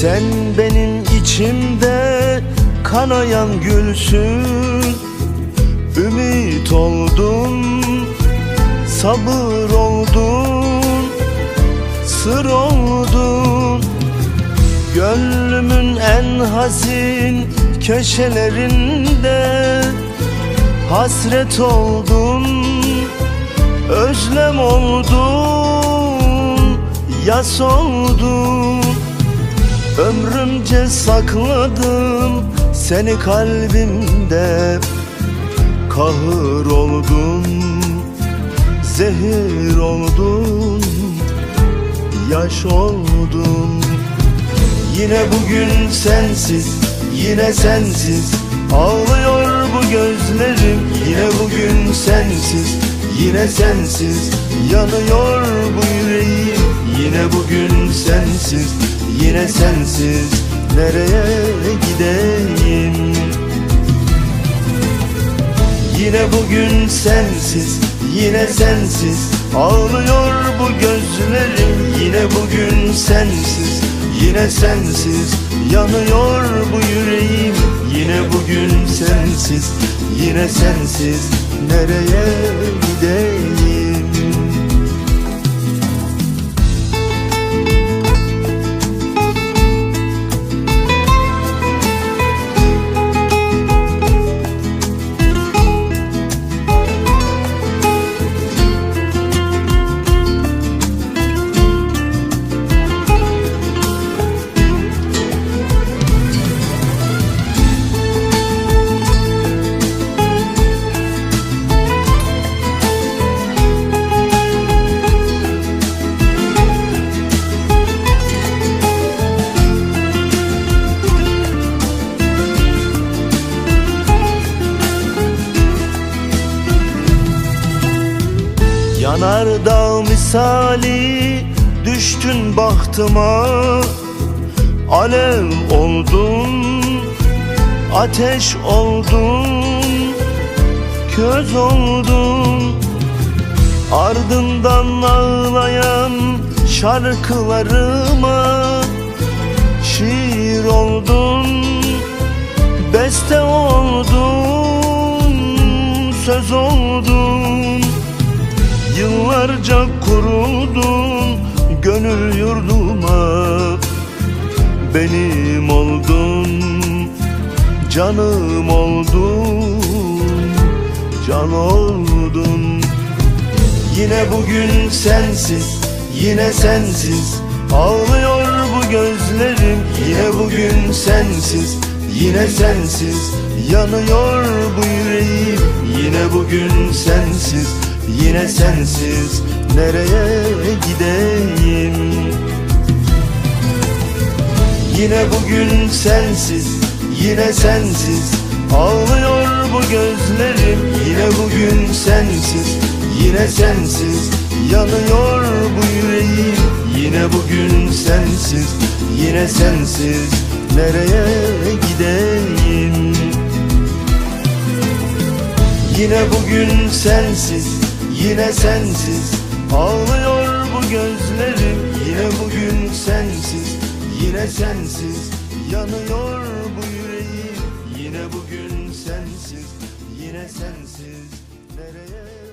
Sen benim içimde kanayan gülsün. Ümit oldun, sabır oldun, sır oldun Gönlümün en hazin köşelerinde Hasret oldun, özlem oldun, yas oldun Ömrümce sakladım seni kalbimde. Kahır oldun, zehir oldun, yaş oldun. Yine bugün sensiz, yine sensiz. Ağlıyor bu gözlerim Yine bugün sensiz, yine sensiz Yanıyor bu yüreğim. Yine bugün sensiz, yine sensiz Nereye gideyim? Yine bugün sensiz, yine sensiz. Ağlıyor bu gözlerim. Yine bugün sensiz, yine sensiz. Yanıyor bu yüreğim. Yine bugün sensiz, yine sensiz. Nereye Yanardağ misali düştün bahtıma. Alev oldun, ateş oldun, köz oldun. Ardından ağlayan şarkılarıma Şiir oldun, beste oldun, söz oldun kurudun gönül yurduma. Benim oldun, canım oldun, can oldun Yine bugün sensiz, yine sensiz. Ağlıyor bu gözlerim Yine bugün sensiz, yine sensiz Yanıyor bu yüreğim. Yine bugün sensiz, yine sensiz Nereye gideyim? Yine bugün sensiz, yine sensiz. Ağlıyor bu gözlerim Yine bugün sensiz, yine sensiz Yanıyor bu yüreğim. Yine bugün sensiz, yine sensiz. Nereye gideyim? Yine bugün sensiz, yine sensiz Ağlıyor bu gözlerim. Yine bugün sensiz, yine sensiz. Yanıyor bu yüreğim. Yine bugün sensiz, yine sensiz. Nereye